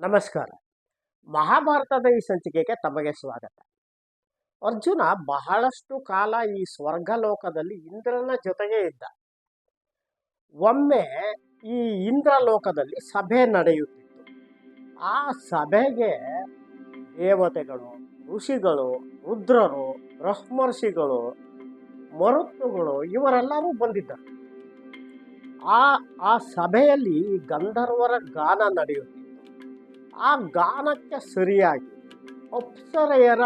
ನಮಸ್ಕಾರ. ಮಹಾಭಾರತದ ಈ ಸಂಚಿಕೆಗೆ ತಮಗೆ ಸ್ವಾಗತ. ಅರ್ಜುನ ಬಹಳಷ್ಟು ಕಾಲ ಈ ಸ್ವರ್ಗಲೋಕದಲ್ಲಿ ಇಂದ್ರನ ಜೊತೆಗೆ ಇದ್ದ. ಒಮ್ಮೆ ಈ ಇಂದ್ರಲೋಕದಲ್ಲಿ ಸಭೆ ನಡೆಯುತ್ತಿತ್ತು. ಆ ಸಭೆಗೆ ದೇವತೆಗಳು, ಋಷಿಗಳು, ರುದ್ರರು, ಬ್ರಹ್ಮರ್ಷಿಗಳು, ಮರುತ್ತುಗಳು ಇವರೆಲ್ಲರೂ ಬಂದಿದ್ದರು. ಆ ಆ ಸಭೆಯಲ್ಲಿ ಗಂಧರ್ವರ ಗಾನ ನಡೆಯುತ್ತಿತ್ತು. ಆ ಗಾನಕ್ಕೆ ಸರಿಯಾಗಿ ಅಪ್ಸರೆಯರ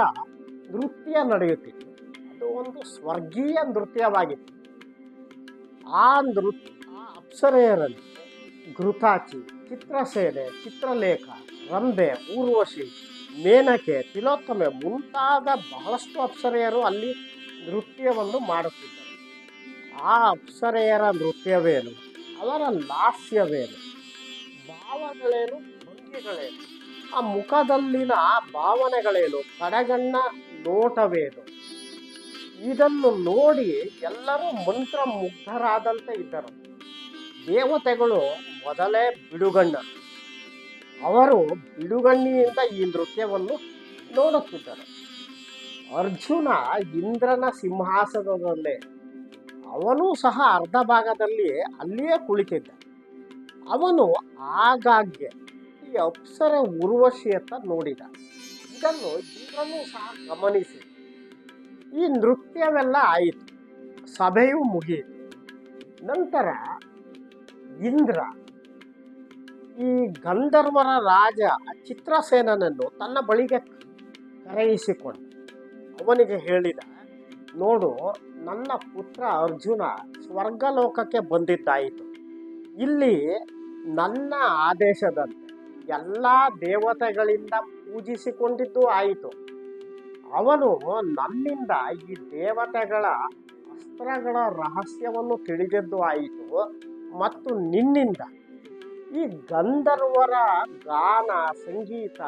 ನೃತ್ಯ ನಡೆಯುತ್ತಿತ್ತು ಅದು ಒಂದು ಸ್ವರ್ಗೀಯ ನೃತ್ಯವಾಗಿತ್ತು. ಆ ನೃತ್ಯ, ಆ ಅಪ್ಸರೆಯರಲ್ಲಿ ಘೃತಾಚಿ, ಚಿತ್ರಸೇನೆ, ಚಿತ್ರಲೇಖ ರಂಬೆ ಊರ್ವಶಿ, ಮೇನಕೆ, ತಿಲೋತ್ತಮೆ ಮುಂತಾದ ಬಹಳಷ್ಟು ಅಪ್ಸರೆಯರು ಅಲ್ಲಿ ನೃತ್ಯವನ್ನು ಮಾಡುತ್ತಿದ್ದರು. ಆ ಅಪ್ಸರೆಯರ ನೃತ್ಯವೇನು? ಅವರ ಲಾಸ್ಯವೇನು? ಭಾವಗಳೇನು? ಭಂಗಿಗಳೇನು ಆ ಮುಖದಲ್ಲಿನ ಭಾವನೆಗಳೇನು ಕಡೆಗಣ್ಣ ನೋಟವೇನು ಇದನ್ನು ನೋಡಿ ಎಲ್ಲರೂ ಮಂತ್ರ ಮುಗ್ಧರಾದಂತೆ ಇದ್ದರು. ದೇವತೆಗಳು ಮೊದಲೇ ಬಿಡುಗಣ್ಣ. ಅವರು ಬಿಡುಗಣ್ಣಿಯಿಂದ ಈ ನೃತ್ಯವನ್ನು ನೋಡುತ್ತಿದ್ದರು. ಅರ್ಜುನ ಇಂದ್ರನ ಸಿಂಹಾಸನದಲ್ಲೇ, ಅವನು ಸಹ ಅರ್ಧ ಭಾಗದಲ್ಲಿ ಅಲ್ಲಿಯೇ ಕುಳಿತಿದ್ದ. ಅವನು ಆಗಾಗ್ಗೆ ಈ ಅಪ್ಸರೆ ಅಂತ ನೋಡಿದ. ಇದನ್ನು ಇಂದ್ರನು ಸಹ ಗಮನಿಸಿ. ಈ ನೃತ್ಯವೆಲ್ಲ ಆಯಿತು. ಸಭೆಯು ಮುಗಿಯಿತು. ನಂತರ ಇಂದ್ರ ಈ ಗಂಧರ್ವರ ರಾಜ ಚಿತ್ರಸೇನನನ್ನು ತನ್ನ ಬಳಿಗೆ ಕರೆಯಿಸಿಕೊಂಡ. ಅವನಿಗೆ ಹೇಳಿದ, ನೋಡು, ನನ್ನ ಪುತ್ರ ಅರ್ಜುನ ಸ್ವರ್ಗಲೋಕಕ್ಕೆ ಬಂದಿದ್ದಾಯಿತು. ಇಲ್ಲಿ ನನ್ನ ಆದೇಶದಂತೆ ಎಲ್ಲ ದೇವತೆಗಳಿಂದ ಪೂಜಿಸಿಕೊಂಡಿದ್ದು ಆಯಿತು. ಅವನು ನನ್ನಿಂದ ಈ ದೇವತೆಗಳ ಅಸ್ತ್ರಗಳ ರಹಸ್ಯವನ್ನು ತಿಳಿದಿದ್ದು ಆಯಿತು ಮತ್ತು ನಿನ್ನಿಂದ ಈ ಗಂಧರ್ವರ ಗಾನ, ಸಂಗೀತ,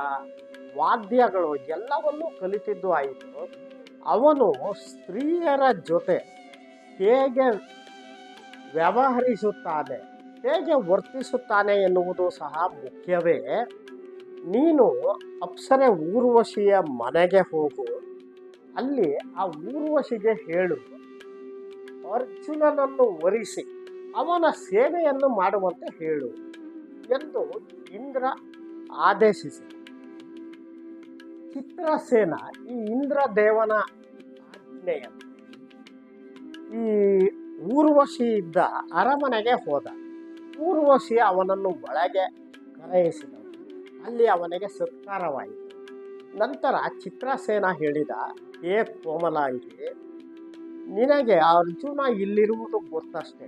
ವಾದ್ಯಗಳು ಎಲ್ಲವನ್ನೂ ಕಲಿತಿದ್ದು ಆಯಿತು. ಅವನು ಸ್ತ್ರೀಯರ ಜೊತೆ ಹೇಗೆ ವ್ಯವಹರಿಸುತ್ತಾನೆ? ಹೇಗೆ ವರ್ತಿಸುತ್ತಾನೆ ಎನ್ನುವುದು ಸಹ ಮುಖ್ಯವೇ. ನೀನು ಅಪ್ಸರೆ ಊರ್ವಶಿಯ ಮನೆಗೆ ಹೋಗು. ಅಲ್ಲಿ ಆ ಊರ್ವಶಿಗೆ ಹೇಳು. ಅರ್ಜುನನನ್ನು ವರಿಸಿ, ಅವನ ಸೇವೆಯನ್ನು ಮಾಡುವಂತೆ ಹೇಳು ಎಂದು ಇಂದ್ರ ಆದೇಶಿಸಿ. ಚಿತ್ರಸೇನ ಈ ಇಂದ್ರ ದೇವನ ಆಜ್ಞೆಯನ್ನು ಈ ಊರ್ವಶಿ ಇದ್ದ ಅರಮನೆಗೆ ಹೋದ. ಊರ್ವಶಿ ಅವನನ್ನು ಒಳಗೆ ಕರೆಯಿಸಿದನು. ಅಲ್ಲಿ ಅವನಿಗೆ ಸತ್ಕಾರವಾಯಿತು. ನಂತರ ಚಿತ್ರಸೇನ ಹೇಳಿದ, ಹೇ ಕೋಮಲಾಂಗಿ ನಿನಗೆ ಅರ್ಜುನ ಇಲ್ಲಿರುವುದು ಗೊತ್ತಷ್ಟೇ.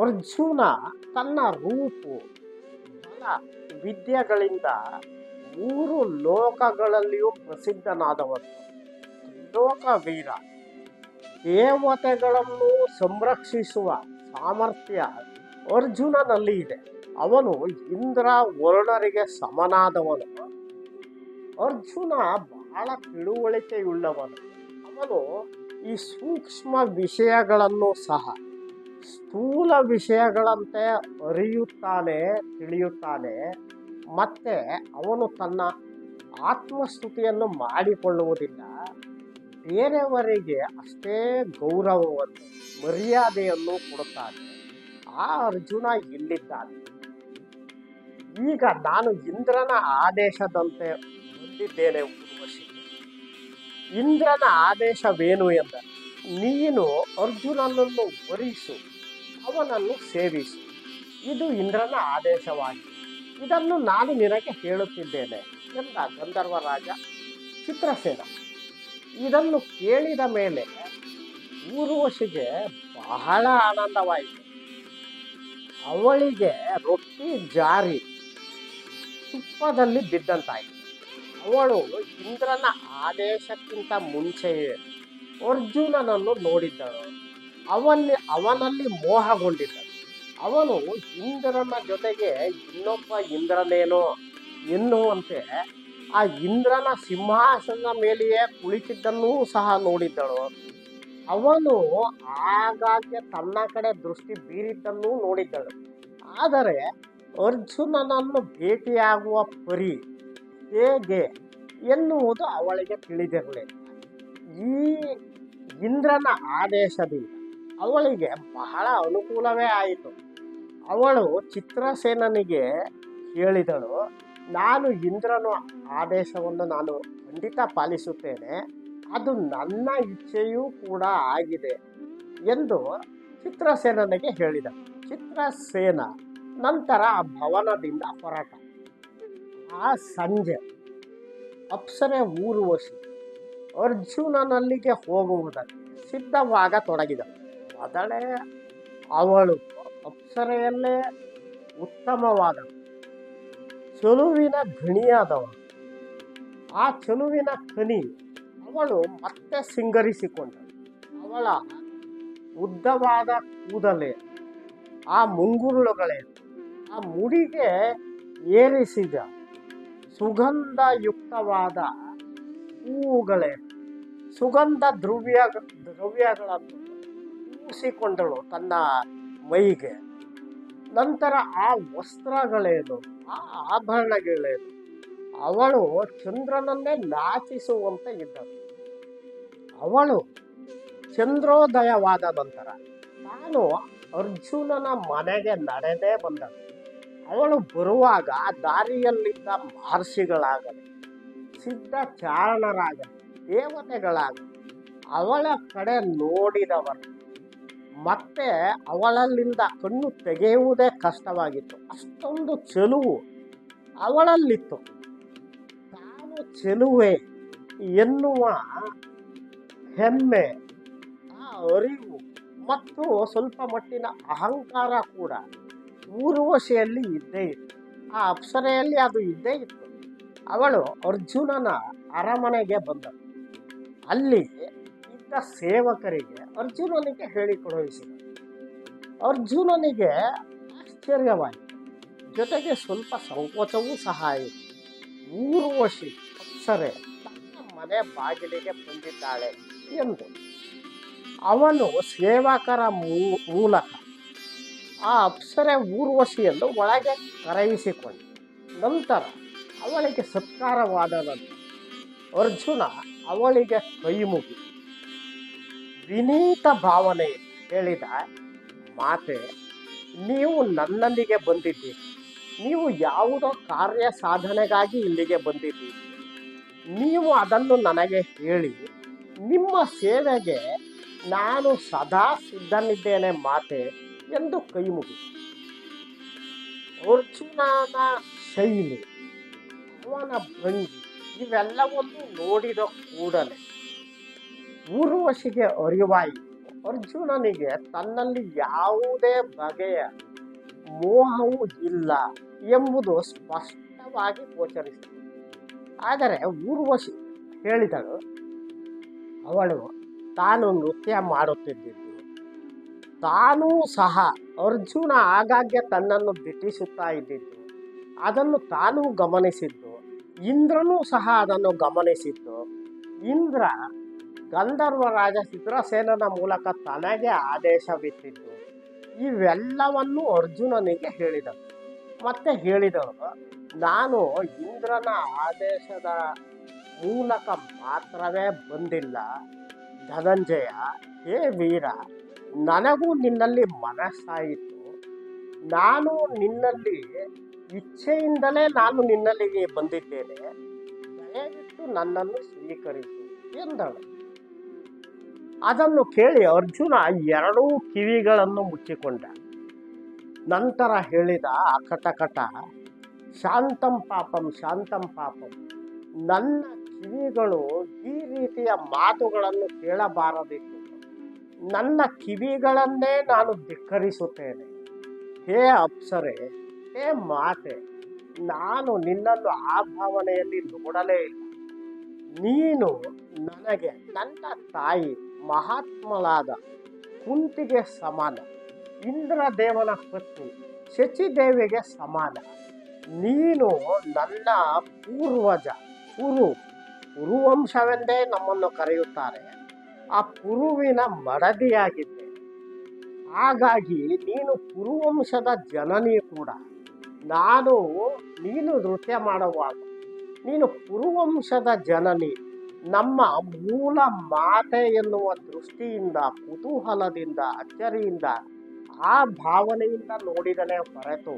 ಅರ್ಜುನ ತನ್ನ ರೂಪು, ಬಲ, ವಿದ್ಯೆಗಳಿಂದ ಮೂರು ಲೋಕಗಳಲ್ಲಿಯೂ ಪ್ರಸಿದ್ಧನಾದವನು. ಲೋಕ ವೀರ ದೇವತೆಗಳನ್ನು ಸಂರಕ್ಷಿಸುವ ಸಾಮರ್ಥ್ಯ ಅರ್ಜುನನಲ್ಲಿ ಇದೆ. ಅವನು ಇಂದ್ರ ವರುಣರಿಗೆ ಸಮನಾದವನು. ಅರ್ಜುನ ಬಹಳ ತಿಳುವಳಿಕೆಯುಳ್ಳವನು. ಅವನು ಈ ಸೂಕ್ಷ್ಮ ವಿಷಯಗಳನ್ನು ಸಹ ಸ್ಥೂಲ ವಿಷಯಗಳಂತೆ ಅರಿಯುತ್ತಾನೆ, ತಿಳಿಯುತ್ತಾನೆ. ಮತ್ತೆ ಅವನು ತನ್ನ ಆತ್ಮಸ್ತುತಿಯನ್ನು ಮಾಡಿಕೊಳ್ಳುವುದಿಲ್ಲ. ಬೇರೆಯವರಿಗೆ ಅಷ್ಟೇ ಗೌರವವನ್ನು, ಮರ್ಯಾದೆಯನ್ನು ಕೊಡುತ್ತಾನೆ. ಆ ಅರ್ಜುನ ಇಲ್ಲಿದ್ದಾನೆ ಈಗ ನಾನು ಇಂದ್ರನ ಆದೇಶದಂತೆ ಬಂದಿದ್ದೇನೆ ಉರ್ವಶಿ ಇಂದ್ರನ ಆದೇಶವೇನು ಎಂದ? ನೀನು ಅರ್ಜುನನನ್ನು ವರಿಸು, ಅವನನ್ನು ಸೇವಿಸು. ಇದು ಇಂದ್ರನ ಆದೇಶವಾಗಿದೆ. ಇದನ್ನು ನಾನು ನಿನಗೆ ಹೇಳುತ್ತಿದ್ದೇನೆ ಎಂದ ಗಂಧರ್ವ ರಾಜ ಚಿತ್ರಸೇನ. ಇದನ್ನು ಕೇಳಿದ ಮೇಲೆ ಊರ್ವಶಿಗೆ ಬಹಳ ಆನಂದವಾಯಿತು. ಅವಳಿಗೆ ರೊಟ್ಟಿ ಜಾರಿ ತುಪ್ಪದಲ್ಲಿ ಬಿದ್ದಂತಾಯಿತು. ಅವಳು ಇಂದ್ರನ ಆದೇಶಕ್ಕಿಂತ ಮುಂಚೆಯೇ ಅರ್ಜುನನನ್ನು ನೋಡಿದ್ದಳು. ಅವನಲ್ಲಿ ಅವನಲ್ಲಿ ಮೋಹಗೊಂಡಿದ್ದಳು. ಅವನು ಇಂದ್ರನ ಜೊತೆಗೆ ಇನ್ನೊಬ್ಬ ಇಂದ್ರನೇನೋ ಎನ್ನುವಂತೆ ಆ ಇಂದ್ರನ ಸಿಂಹಾಸನ ಮೇಲೆಯೇ ಕುಳಿತಿದ್ದನ್ನೂ ಸಹ ನೋಡಿದ್ದಳು. ಅವನು ಆಗಾಗ್ಗೆ ತನ್ನ ಕಡೆ ದೃಷ್ಟಿ ಬೀರಿದ್ದನ್ನು ನೋಡಿದ್ದಳು. ಆದರೆ ಅರ್ಜುನನನ್ನು ಭೇಟಿಯಾಗುವ ಪರಿ ಹೇಗೆ ಎನ್ನುವುದು ಅವಳಿಗೆ ತಿಳಿದಿರಲಿಲ್ಲ. ಈ ಇಂದ್ರನ ಆದೇಶದಿಂದ ಅವಳಿಗೆ ಬಹಳ ಅನುಕೂಲವೇ ಆಯಿತು. ಅವಳು ಚಿತ್ರಸೇನನಿಗೆ ಹೇಳಿದಳು, ನಾನು ಇಂದ್ರನ ಆದೇಶವನ್ನು ನಾನು ಖಂಡಿತ ಪಾಲಿಸುತ್ತೇನೆ. ಅದು ನನ್ನ ಇಚ್ಛೆಯೂ ಕೂಡ ಆಗಿದೆ ಎಂದು ಚಿತ್ರಸೇನನಿಗೆ ಹೇಳಿದ. ಚಿತ್ರಸೇನ ನಂತರ ಆ ಭವನದಿಂದ ಹೊರಟ. ಆ ಸಂಜೆ ಅಪ್ಸರೆ ಊರ್ವಶಿ ಅರ್ಜುನನಲ್ಲಿಗೆ ಹೋಗುವುದಕ್ಕೆ ಸಿದ್ಧವಾಗ ತೊಡಗಿದ. ಮೊದಲೇ ಅವಳು ಅಪ್ಸರೆಯಲ್ಲೇ ಉತ್ತಮವಾದ ಚಲುವಿನ ಗಣಿಯಾದವಳು ಆ ಚಲುವಿನ ಕನಿ ಅವಳು ಮತ್ತೆ ಸಿಂಗರಿಸಿಕೊಂಡಳು. ಅವಳ ಉದ್ದವಾದ ಕೂದಲೇ, ಆ ಮುಂಗುರುಳುಗಳೇ, ಆ ಮುಡಿಗೆ ಏರಿಸಿದ ಸುಗಂಧಯುಕ್ತವಾದ ಹೂವುಗಳೇ, ಸುಗಂಧ ದ್ರವ್ಯ, ದ್ರವ್ಯಗಳನ್ನು ಕೂಸಿಕೊಂಡಳು ತನ್ನ ಮೈಗೆ. ನಂತರ ಆ ವಸ್ತ್ರಗಳೇನು, ಆ ಆಭರಣಗಳೇನು, ಅವಳು ಚಂದ್ರನನ್ನೇ ನಾಚಿಸುವಂತೆ ಇದ್ದಳು. ಅವಳು ಚಂದ್ರೋದಯವಾದ ನಂತರ ತಾನು ಅರ್ಜುನನ ಮನೆಗೆ ನಡೆದೇ ಬಂದಳು. ಅವಳು ಬರುವಾಗ ದಾರಿಯಲ್ಲಿದ್ದ ಮಹರ್ಷಿಗಳಾಗಲಿ, ಸಿದ್ಧ ಚಾರಣರಾಗಲಿ, ದೇವತೆಗಳಾಗಲಿ ಅವಳ ಕಡೆ ನೋಡಿದವರು. ಮತ್ತೆ ಅವಳಲ್ಲಿಂದ ಕಣ್ಣು ತೆಗೆಯುವುದೇ ಕಷ್ಟವಾಗಿತ್ತು. ಅಷ್ಟೊಂದು ಚೆಲುವು ಅವಳಲ್ಲಿತ್ತು. ತಾನು ಚೆಲುವೆ ಎನ್ನುವ ಹೆಮ್ಮೆ, ಆ ಅರಿವು ಮತ್ತು ಸ್ವಲ್ಪ ಮಟ್ಟಿನ ಅಹಂಕಾರ ಕೂಡ ಊರ್ವಶಿಯಲ್ಲಿ ಇದ್ದೇ ಇತ್ತು. ಆ ಅಪ್ಸರೆಯಲ್ಲಿ ಅದು ಇದ್ದೇ ಇತ್ತು. ಅವಳು ಅರ್ಜುನನ ಅರಮನೆಗೆ ಬಂದಳು. ಅಲ್ಲಿ ಇದ್ದ ಸೇವಕರಿಗೆ ಅರ್ಜುನನಿಗೆ ಹೇಳಿ ಕಳುಹಿಸಿದ ಅರ್ಜುನನಿಗೆ ಆಶ್ಚರ್ಯವಾಯಿತು. ಜೊತೆಗೆ ಸ್ವಲ್ಪ ಸಂಕೋಚವೂ ಸಹ ಆಯಿತು. ಊರ್ವಶಿ ಅಪ್ಸರೆ ತನ್ನ ಮನೆ ಬಾಗಿಲಿಗೆ ಬಂದಿದ್ದಾಳೆ. ಎಂದು ಅವನು ಸೇವಕರ ಮೂಲಕ ಆ ಅಪ್ಸರೆ ಊರ್ವಶಿಯನ್ನು ಒಳಗೆ ಕರೆಯಿಸಿಕೊಂಡ. ನಂತರ ಅವಳಿಗೆ ಸತ್ಕಾರವಾದನಂತೆ. ಅರ್ಜುನ ಅವಳಿಗೆ ಕೈ ಮುಗಿ. ವಿನೀತ ಭಾವನೆ ಹೇಳಿದ, ಮಾತೆ, ನೀವು ನನ್ನಲ್ಲಿಗೆ ಬಂದಿದ್ದೀರಿ. ನೀವು ಯಾವುದೋ ಕಾರ್ಯ ಸಾಧನೆಗಾಗಿ ಇಲ್ಲಿಗೆ ಬಂದಿದ್ದೀರಿ. ನೀವು ಅದನ್ನು ನನಗೆ ಹೇಳಿ ನಿಮ್ಮ ಸೇವೆಗೆ ನಾನು ಸದಾ ಸಿದ್ಧನಿದ್ದೇನೆ ಮಾತೆ ಎಂದು ಕೈ ಮುಗಿ ಅರ್ಜುನನ ಶೈಲಿ, ಅವನ ಭಂಗಿ, ಇವೆಲ್ಲವನ್ನು ನೋಡಿದ ಕೂಡಲೇ ಊರ್ವಶಿಗೆ ಅರಿವಾಯಿ ಅರ್ಜುನನಿಗೆ ತನ್ನಲ್ಲಿ ಯಾವುದೇ ಬಗೆಯ ಮೋಹವೂ ಇಲ್ಲ ಎಂಬುದು ಸ್ಪಷ್ಟವಾಗಿ ಗೋಚರಿಸಿತು. ಆದರೆ ಊರ್ವಶಿ ಹೇಳಿದಳು ಅವಳು ತಾನು ನೃತ್ಯ ಮಾಡುತ್ತಿದ್ದಿದ್ದು. ತಾನೂ ಸಹ ಅರ್ಜುನ ಆಗಾಗ್ಗೆ ತನ್ನನ್ನು ದಿಟ್ಟಿಸುತ್ತಾ ಇದ್ದಿದ್ದು. ಅದನ್ನು ತಾನೂ ಗಮನಿಸಿದ್ದು. ಇಂದ್ರನೂ ಸಹ ಅದನ್ನು ಗಮನಿಸಿದ್ದು. ಇಂದ್ರ ಗಂಧರ್ವ ರಾಜ ಚಿತ್ರಸೇನನ ಮೂಲಕ ತನಗೆ ಆದೇಶವಿತ್ತಿದ್ದು ಇವೆಲ್ಲವನ್ನು ಅರ್ಜುನನಿಗೆ ಹೇಳಿದರು ಮತ್ತೆ ಹೇಳಿದರು ನಾನು ಇಂದ್ರನ ಆದೇಶದ ಮೂಲಕ ಮಾತ್ರವೇ ಬಂದಿಲ್ಲ. ಧನಂಜಯ, ಹೇ ವೀರ, ನನಗೂ ನಿನ್ನಲ್ಲಿ ಮನಸ್ಸಾಯಿತು. ನಾನು ನಿನ್ನಲ್ಲಿ, ಇಚ್ಛೆಯಿಂದಲೇ ನಾನು ನಿನ್ನಲ್ಲಿಗೆ ಬಂದಿದ್ದೇನೆ. ದಯವಿಟ್ಟು ನನ್ನನ್ನು ಸ್ವೀಕರಿಸು ಎಂದಳು. ಅದನ್ನು ಕೇಳಿ ಅರ್ಜುನ ಎರಡೂ ಕಿವಿಗಳನ್ನು ಮುಚ್ಚಿಕೊಂಡ. ನಂತರ ಹೇಳಿದ ಅಕಟಕಟ ಶಾಂತಂ ಪಾಪಂ ಶಾಂತಂ ಪಾಪಂ, ನನ್ನ ಕಿವಿಗಳು ಈ ರೀತಿಯ ಮಾತುಗಳನ್ನು ಕೇಳಬಾರದಿತ್ತು. ನನ್ನ ಕಿವಿಗಳನ್ನೇ ನಾನು ಧಿಕ್ಕರಿಸುತ್ತೇನೆ. ಹೇ ಅಪ್ಸರೆ, ಹೇ ಮಾತೆ, ನಾನು ನಿನ್ನನ್ನು ಆ ಭಾವನೆಯಲ್ಲಿ ನೋಡಲೇ ಇಲ್ಲ. ನೀನು ನನಗೆ ನನ್ನ ತಾಯಿ ಮಹಾತ್ಮಳಾದ ಕುಂತಿಗೆ ಸಮಾನ, ಇಂದ್ರದೇವನ ಪತ್ನಿ ಶಚಿದೇವಿಗೆ ಸಮಾನ. ನೀನು ನನ್ನ ಪೂರ್ವಜ ಕುರು ಕುರುವಂಶವೆಂದೇ ನಮ್ಮನ್ನು ಕರೆಯುತ್ತಾರೆ. ಆ ಕುರುವಿನ ಮಡದಿಯಾಗಿದ್ದೆ ಹಾಗಾಗಿ ನೀನು ಕುರುವಂಶದ ಜನನಿ ಕೂಡ. ನಾನು ನೀನು ನೃತ್ಯ ಮಾಡುವಾಗ ನೀನು ಪುರುವಂಶದ ಜನನಿ. ನಮ್ಮ ಮೂಲ ಮಾತೆ ಎನ್ನುವ ದೃಷ್ಟಿಯಿಂದ, ಕುತೂಹಲದಿಂದ, ಅಚ್ಚರಿಯಿಂದ ಆ ಭಾವನೆಯಿಂದ ನೋಡಿದನೇ ಹೊರತು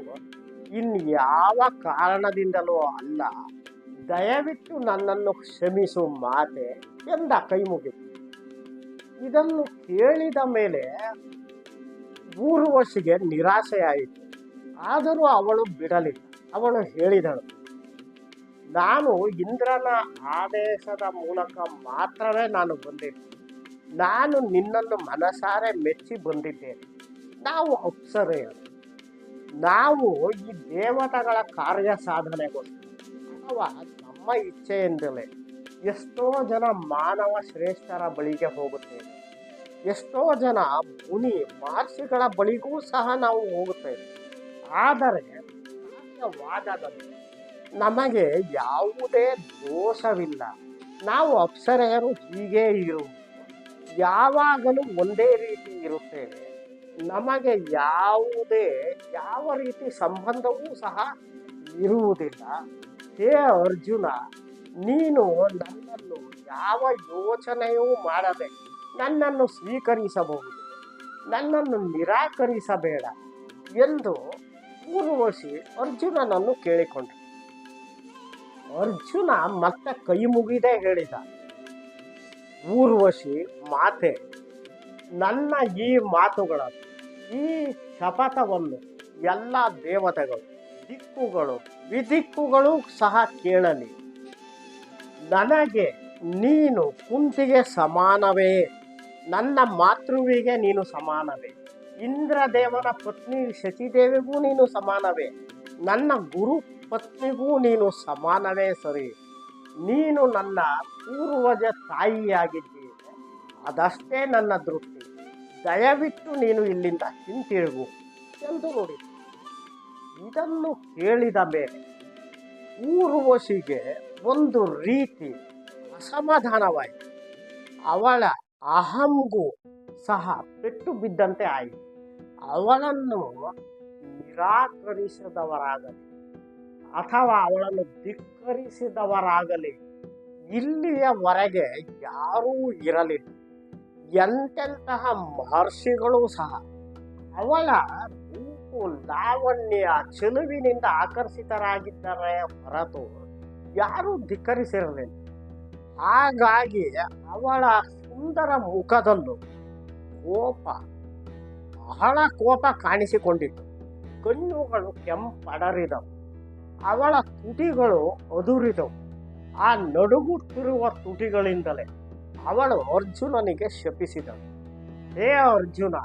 ಇನ್ಯಾವ ಕಾರಣದಿಂದಲೂ ಅಲ್ಲ. ದಯವಿಟ್ಟು ನನ್ನನ್ನು ಕ್ಷಮಿಸು ಮಾತೆ ಎಂದ ಕೈ ಮುಗಿತು. ಇದನ್ನು ಕೇಳಿದ ಮೇಲೆ ಊರ್ವಶಿಗೆ ನಿರಾಸೆಯಾಯಿತು ಆದರೂ ಅವಳು ಬಿಡಲಿಲ್ಲ. ಅವಳು ಹೇಳಿದಳು, ನಾನು ಇಂದ್ರನ ಆದೇಶದ ಮೂಲಕ ಮಾತ್ರವೇ ನಾನು ಬಂದಿದ್ದೆ. ನಾನು ನಿನ್ನನ್ನು ಮನಸಾರೆ ಮೆಚ್ಚಿ ಬಂದಿದ್ದೇನೆ. ನಾವು ಅಪ್ಸರೆಯರು. ನಾವು ಈ ದೇವತೆಗಳ ಕಾರ್ಯ ಸಾಧನೆಗೋಸ್ಕರ ಅಥವಾ ನಮ್ಮ ಇಚ್ಛೆಯಿಂದಲೇ ಎಷ್ಟೋ ಜನ ಮಾನವ ಶ್ರೇಷ್ಠರ ಬಳಿಗೆ ಹೋಗುತ್ತೇವೆ. ಎಷ್ಟೋ ಜನ ಮುನಿ ಮಹರ್ಷಿಗಳ ಬಳಿಗೂ ಸಹ ನಾವು ಹೋಗುತ್ತೇವೆ. ಆದರೆ ನಮಗೆ ಯಾವುದೇ ದೋಷವಿಲ್ಲ. ನಾವು ಅಪ್ಸರೆಯರು ಹೀಗೆ ಇರು ಯಾವಾಗಲೂ ಒಂದೇ ರೀತಿ ಇರುತ್ತೇವೆ. ನಮಗೆ ಯಾವುದೇ, ಯಾವ ರೀತಿ ಸಂಬಂಧವೂ ಸಹ ಇರುವುದಿಲ್ಲ. ಹೇ ಅರ್ಜುನ, ನೀನು ನನ್ನನ್ನು ಯಾವ ಯೋಚನೆಯೂ ಮಾಡದೆ ನನ್ನನ್ನು ಸ್ವೀಕರಿಸಬಹುದು. ನನ್ನನ್ನು ನಿರಾಕರಿಸಬೇಡ ಎಂದು ಊರ್ವಶಿ ಅರ್ಜುನನನ್ನು ಕೇಳಿಕೊಂಡ ಅರ್ಜುನ ಮತ್ತೆ ಕೈ ಮುಗಿದೇ ಹೇಳಿದ. ಊರ್ವಶಿ ಮಾತೆ, ನನ್ನ ಈ ಮಾತುಗಳನ್ನು, ಈ ಶಪಥವನ್ನು ಎಲ್ಲ ದೇವತೆಗಳು ದಿಕ್ಕುಗಳು, ವಿದಿಕ್ಕುಗಳು ಸಹ ಕೇಳಲಿ. ನನಗೆ ನೀನು ಕುಂತಿಗೆ ಸಮಾನವೇ. ನನ್ನ ಮಾತೃವಿಗೆ ನೀನು ಸಮಾನವೇ. ಇಂದ್ರದೇವನ ಪತ್ನಿ ಶಚಿದೇವಿಗೂ ನೀನು ಸಮಾನವೇ. ನನ್ನ ಗುರು ಪತ್ನಿಗೂ ನೀನು ಸಮಾನವೇ ಸರಿ. ನೀನು ನನ್ನ ಪೂರ್ವಜ ತಾಯಿಯಾಗಿದ್ದೀಯ ಅದಷ್ಟೇ ನನ್ನ ದೃಷ್ಟಿ. ದಯವಿಟ್ಟು ನೀನು ಇಲ್ಲಿಂದ ಹಿಂತಿರುಗು. ಎಂದು ನೋಡಿ. ಇದನ್ನು ಕೇಳಿದ ಮೇಲೆ ಊರ್ವಶಿಗೆ ಒಂದು ರೀತಿ ಅಸಮಾಧಾನವಾಯಿತು. ಅವಳ ಅಹಂಗೂ ಸಹ ಪೆಟ್ಟು ಬಿದ್ದಂತೆ ಆಯಿತು. ಅವಳನ್ನು ನಿರಾಕರಿಸಿದವರಾಗಲಿ ಅಥವಾ ಅವಳನ್ನು ಧಿಕ್ಕರಿಸಿದವರಾಗಲಿ ಇಲ್ಲಿಯವರೆಗೆ ಯಾರೂ ಇರಲಿಲ್ಲ. ಎಂತೆಂತಹ ಮಹರ್ಷಿಗಳು ಸಹ ಅವಳ ರೂಪು ಲಾವಣ್ಯ ಚೆಲುವಿನಿಂದ ಆಕರ್ಷಿತರಾಗಿದ್ದಾರೆ ಹೊರತು ಯಾರೂ ಧಿಕ್ಕರಿಸಿರಲಿಲ್ಲ. ಹಾಗಾಗಿ ಅವಳ ಸುಂದರ ಮುಖದಲ್ಲೂ ಕೋಪ, ಬಹಳ ಕೋಪ ಕಾಣಿಸಿಕೊಂಡಿತು ಕಣ್ಣುಗಳು ಕೆಂಪಡರಿದವು. ಅವಳ ತುಟಿಗಳು ಅದುರಿದವು. ಆ ನಡುಗುತ್ತಿರುವ ತುಟಿಗಳಿಂದಲೇ ಅವಳು ಅರ್ಜುನನಿಗೆ ಶಪಿಸಿದಳು. ಹೇ ಅರ್ಜುನ,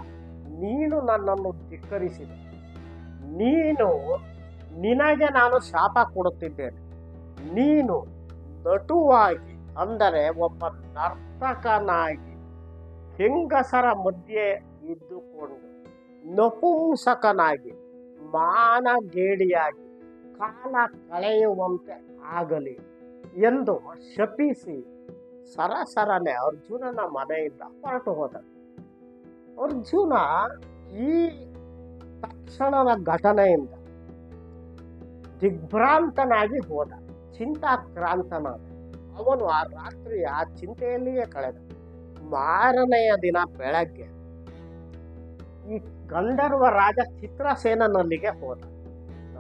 ನೀನು ನನ್ನನ್ನು ಧಿಕ್ಕರಿಸಿದೆ. ನೀನು, ನಿನಗೆ ನಾನು ಶಾಪ ಕೊಡುತ್ತಿದ್ದೇನೆ. ನೀನು ನಟುವಾಗಿ, ಅಂದರೆ ಒಬ್ಬ ನರ್ತಕನಾಗಿ, ಹೆಂಗಸರ ಮಧ್ಯೆ ಇದ್ದುಕೊಂಡು, ನಪುಂಸಕನಾಗಿ, ಮಾನಗೇಡಿಯಾಗಿ, ಕಾಲ ಕಳೆಯುವಂತೆ ಆಗಲಿ ಎಂದು ಶಪಿಸಿ ಸರಸರನೆ ಅರ್ಜುನನ ಮನೆಯಿಂದ ಹೊರಟು ಹೋದ ಅರ್ಜುನ ಈ ತಕ್ಷಣದ ಘಟನೆಯಿಂದ ದಿಗ್ಭ್ರಾಂತನಾಗಿ ಹೋದ, ಚಿಂತಾಕ್ರಾಂತನಾದ. ಅವನು ಆ ರಾತ್ರಿ ಆ ಚಿಂತೆಯಲ್ಲಿಯೇ ಕಳೆದ. ಮಾರನೆಯ ದಿನ ಬೆಳಗ್ಗೆ ಈ ಗಂಧರ್ವ ರಾಜ ಚಿತ್ರಸೇನನಲ್ಲಿಗೆ ಹೋದ.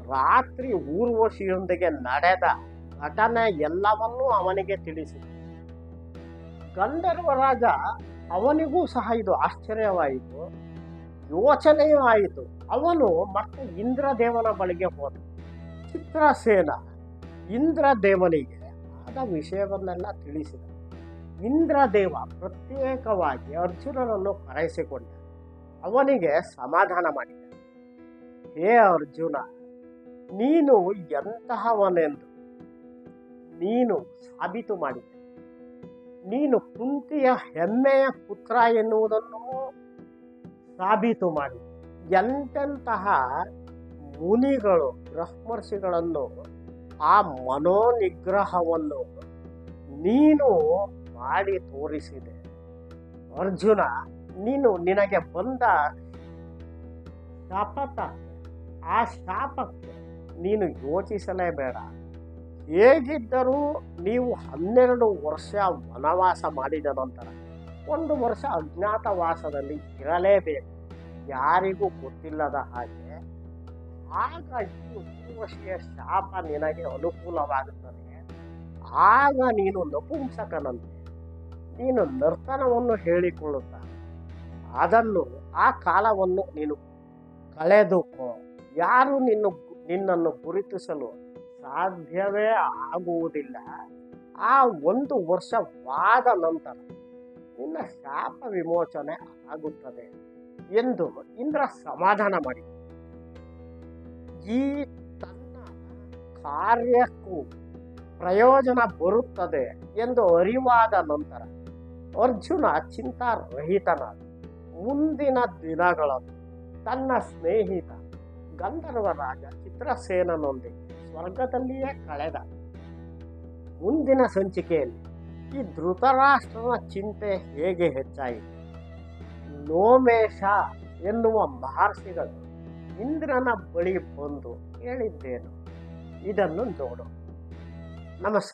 ರಾತ್ರಿ ಊರ್ವಶಿಯೊಂದಿಗೆ ನಡೆದ ಘಟನೆ ಎಲ್ಲವನ್ನೂ ಅವನಿಗೆ ತಿಳಿಸಿದ. ಗಂಧರ್ವ ರಾಜ ಅವನಿಗೂ ಸಹ ಇದು ಆಶ್ಚರ್ಯವಾಯಿತು. ಯೋಚನೆಯೂ ಆಯಿತು. ಅವನು ಮತ್ತೆ ಇಂದ್ರದೇವನ ಬಳಿಗೆ ಹೋದ. ಚಿತ್ರಸೇನ ಇಂದ್ರದೇವನಿಗೆ ಆದ ವಿಷಯವನ್ನೆಲ್ಲ ತಿಳಿಸಿದ. ಇಂದ್ರದೇವ ಪ್ರತ್ಯೇಕವಾಗಿ ಅರ್ಜುನನನ್ನು ಕರೆಸಿಕೊಂಡ ಅವನಿಗೆ ಸಮಾಧಾನ ಮಾಡಿದ. ಹೇ ಅರ್ಜುನ, ನೀನು ಎಂತಹವನೆಂದು ನೀನು ಸಾಬೀತು ಮಾಡಿದೆ. ನೀನು ಕುಂತಿಯ ಹೆಮ್ಮೆಯ ಪುತ್ರ ಎನ್ನುವುದನ್ನು ಸಾಬೀತು ಮಾಡಿ. ಎಂತೆಂತಹ ಮುನಿಗಳು, ಬ್ರಹ್ಮರ್ಷಿಗಳನ್ನು ಆ ಮನೋನಿಗ್ರಹವನ್ನು ನೀನು ಮಾಡಿ ತೋರಿಸಿದೆ. ಅರ್ಜುನ, ನೀನು ನಿನಗೆ ಬಂದ ಶಾಪತ ಆ ಶಾಪಕ್ಕೆ ನೀನು ಯೋಚಿಸಲೇಬೇಡ. ಹೇಗಿದ್ದರೂ ನೀವು ಹನ್ನೆರಡು ವರ್ಷ ವನವಾಸ ಮಾಡಿದ ನಂತರ ಒಂದು ವರ್ಷ ಅಜ್ಞಾತವಾಸದಲ್ಲಿ ಇರಲೇಬೇಕು. ಯಾರಿಗೂ ಗೊತ್ತಿಲ್ಲದ ಹಾಗೆ ಆಗ ಈ ಊರ್ವಶಿಯ ಶಾಪ ನಿನಗೆ ಅನುಕೂಲವಾಗುತ್ತದೆ. ಆಗ ನೀನು ನಪುಂಸಕನಂತೆ. ನೀನು ನರ್ತನವನ್ನು ಹೇಳಿಕೊಳ್ಳುತ್ತ ಅದನ್ನು ಆ ಕಾಲವನ್ನು ನೀನು ಕಳೆದುಕೋ. ಯಾರು ನಿನ್ನ ನಿನ್ನನ್ನು ಗುರುತಿಸಲು ಸಾಧ್ಯವೇ ಆಗುವುದಿಲ್ಲ. ಆ ಒಂದು ವರ್ಷವಾದ ನಂತರ ನಿನ್ನ ಶಾಪ ವಿಮೋಚನೆ ಆಗುತ್ತದೆ ಎಂದು ಇಂದ್ರ ಸಮಾಧಾನ ಮಾಡಿ. ಈ ತನ್ನ ಕಾರ್ಯಕ್ಕೂ ಪ್ರಯೋಜನ ಬರುತ್ತದೆ ಎಂದು ಅರಿವಾದ ನಂತರ ಅರ್ಜುನ ಚಿಂತಾರಹಿತನಾದ. ಮುಂದಿನ ದಿನಗಳನ್ನು ತನ್ನ ಸ್ನೇಹಿತ ಗಂಧರ್ವ ರಾಜ ಚಿತ್ರಸೇನನೊಂದಿಗೆ ಸ್ವರ್ಗದಲ್ಲಿಯೇ ಕಳೆದ. ಮುಂದಿನ ಸಂಚಿಕೆಯಲ್ಲಿ ಈ ಧೃತರಾಷ್ಟ್ರನ ಚಿಂತೆ ಹೇಗೆ ಹೆಚ್ಚಾಯಿತು? ನೋಮೇಶ ಎನ್ನುವ ಮಹರ್ಷಿಗಳು ಇಂದ್ರನ ಬಳಿ ಬಂದು ಹೇಳಿದ್ದೇನು? ಇದನ್ನು ನೋಡು. ನಮಸ್ಕಾರ.